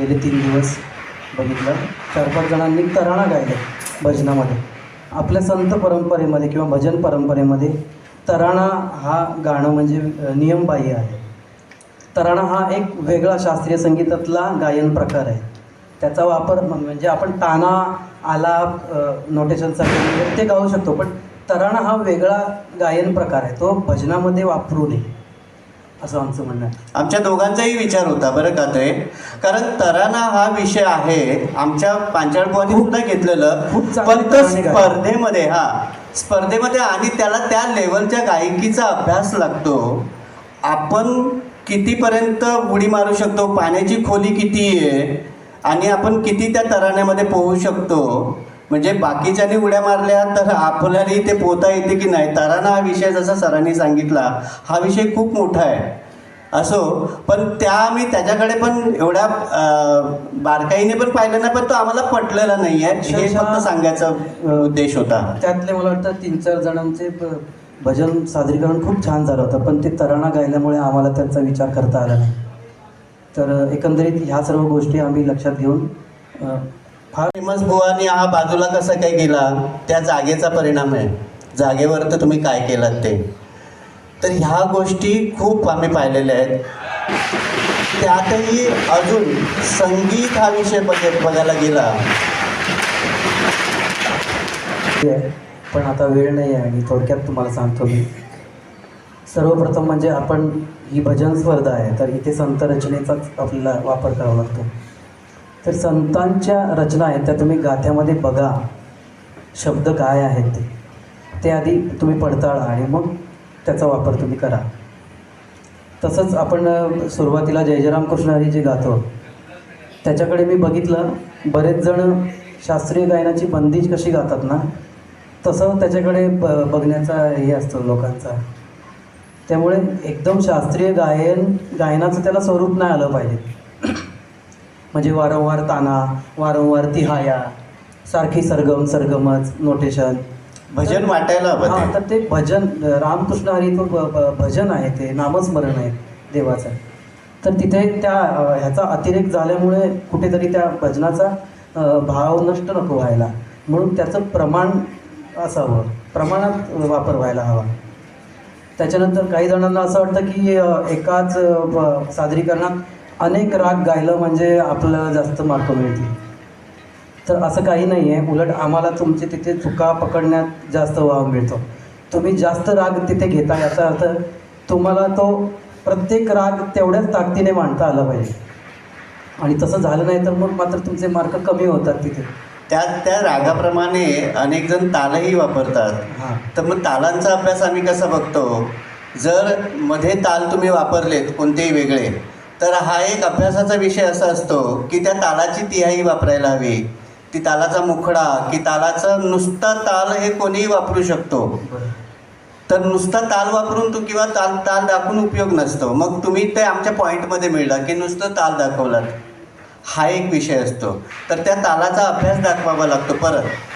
गेले तीन दिवस बघितलं. चार पाच जणांनी तराणा गायले भजनामध्ये. आपल्या संत परंपरेमध्ये किंवा भजन परंपरेमध्ये तराणा हा गाणं म्हणजे नियमबाह्य आहे. तराणा हा एक वेगळा शास्त्रीय संगीतातला गायन प्रकार आहे. त्याचा वापर म्हणजे आपण ताना आलाप नोटेशनसाठी ते गाऊ शकतो पण तराणा हा वेगळा गायन प्रकार आहे. तो भजनामध्ये वापरू नये. असं आमचं म्हणणं आहे. आमच्या दोघांचाही विचार होता बरं का ते कारण तराना हा विषय आहे आमच्या पांचाळपोहाने खूप- सुद्धा घेतलेलं खूप चांगले पण तो तराणे गायले. स्पर्धेमध्ये हा स्पर्धेमध्ये आणि त्याला त्या लेवलच्या गायकीचा अभ्यास लागतो. आपण कितीपर्यंत उडी मारू शकतो पाण्याची खोली किती आहे आणि आपण किती त्या तराण्यामध्ये पोहू शकतो म्हणजे बाकीच्यानी उड्या मारल्या तर आपल्यालाही ते पोहता येते की नाही? तराणा हा विषय जसा सरांनी सांगितला हा विषय खूप मोठा आहे. असो पण त्या आम्ही त्याच्याकडे पण एवढ्या बारकाईने पण पाहिलं नाही पण तो आम्हाला पटलेला नाही आहे. हे फक्त सांगायचा उद्देश होता. त्यातले मला वाटतं तीन चार जणांचे भजन सादरीकरण खूप छान झालं होतं पण ते तराणा गायल्यामुळे आम्हाला त्यांचा विचार करता आला नाही. तर एकंदरीत ह्या सर्व गोष्टी आम्ही लक्षात घेऊन फेमस बुवानी हा बाजूला कसा काय गेला त्या जागेचा परिणाम आहे. जागेवर तर तुम्ही काय केलात ते? तर ह्या गोष्टी खूप आम्ही पाहिलेल्या आहेत. त्यातही अजून संगीत हा विषय बघ- बघायला गेला. आहे पण आता वेळ नाही आहे आणि थोडक्यात तुम्हाला सांगतो मी. सर्वप्रथम म्हणजे आपण ही भजन स्पर्धा आहे तर इथे संत रचनेचाच आपल्याला वापर करावा लागतो. तर संतांच्या रचना आहेत त्या तुम्ही गाथ्यामध्ये बघा. शब्द काय आहेत ते. ते आधी तुम्ही पडताळा आणि मग त्याचा वापर तुम्ही करा. तसंच आपण सुरुवातीला जय जय जे गातो. त्याच्याकडे मी बघितलं बरेच जण शास्त्रीय गायनाची बंदीज कशी गातात ना तसं त्याच्याकडे ब बघण्याचा हे असतो लोकांचा. त्यामुळे एकदम शास्त्रीय गायन गायनाचं त्याला स्वरूप नाही आलं पाहिजे. म्हणजे वारंवार ताना वारंवार तिहाया सारखी सरगम सरगमच नोटेशन भजन वाटायला हवं हां तर ते भजन रामकृष्ण हरी भजन आहे ते नामस्मरण आहे देवाचं. तर तिथे त्या ह्याचा अतिरेक झाल्यामुळे कुठेतरी त्या भजनाचा भाव नष्ट नको व्हायला. म्हणून त्याचं प्रमाण असावं प्रमाणात वापर व्हायला हवा. त्याच्यानंतर काही जणांना असं वाटतं की एकाच सादरीकरणात अनेक राग गायलं म्हणजे आपल्याला जास्त मार्क मिळतील. तर असं काही नाही आहे उलट आम्हाला तुमचे तिथे चुका पकडण्यात जास्त वाव मिळतो. तुम्ही जास्त राग तिथे घेता याचा अर्थ तुम्हाला तो प्रत्येक राग तेवढ्याच ताकदीने मांडता आला पाहिजे. आणि तसं झालं नाही तर मग मात्र तुमचे मार्क कमी होतात तिथे. त्या त्या रागाप्रमाणे अनेक जण तालही वापरतात. हां. तर मग तालांचा अभ्यास आम्ही कसा बघतो? जर मध्ये ताल तुम्ही वापरलेत कोणतेही वेगळे तर हा एक अभ्यासाचा विषय असा असतो की त्या तालाची तिहाई वापरायला हवी. ती तालाचा मुखडा की तालाचं नुसता ताल हे कोणीही वापरू शकतो. तर नुसता ताल वापरून तू किंवा ताल ताल दाखवून उपयोग नसतो. मग तुम्ही ते आमच्या पॉईंटमध्ये मिळला की नुसतं ताल दाखवलात हा एक विषय असतो. तर त्या तालाचा अभ्यास दाखवावा लागतो परत.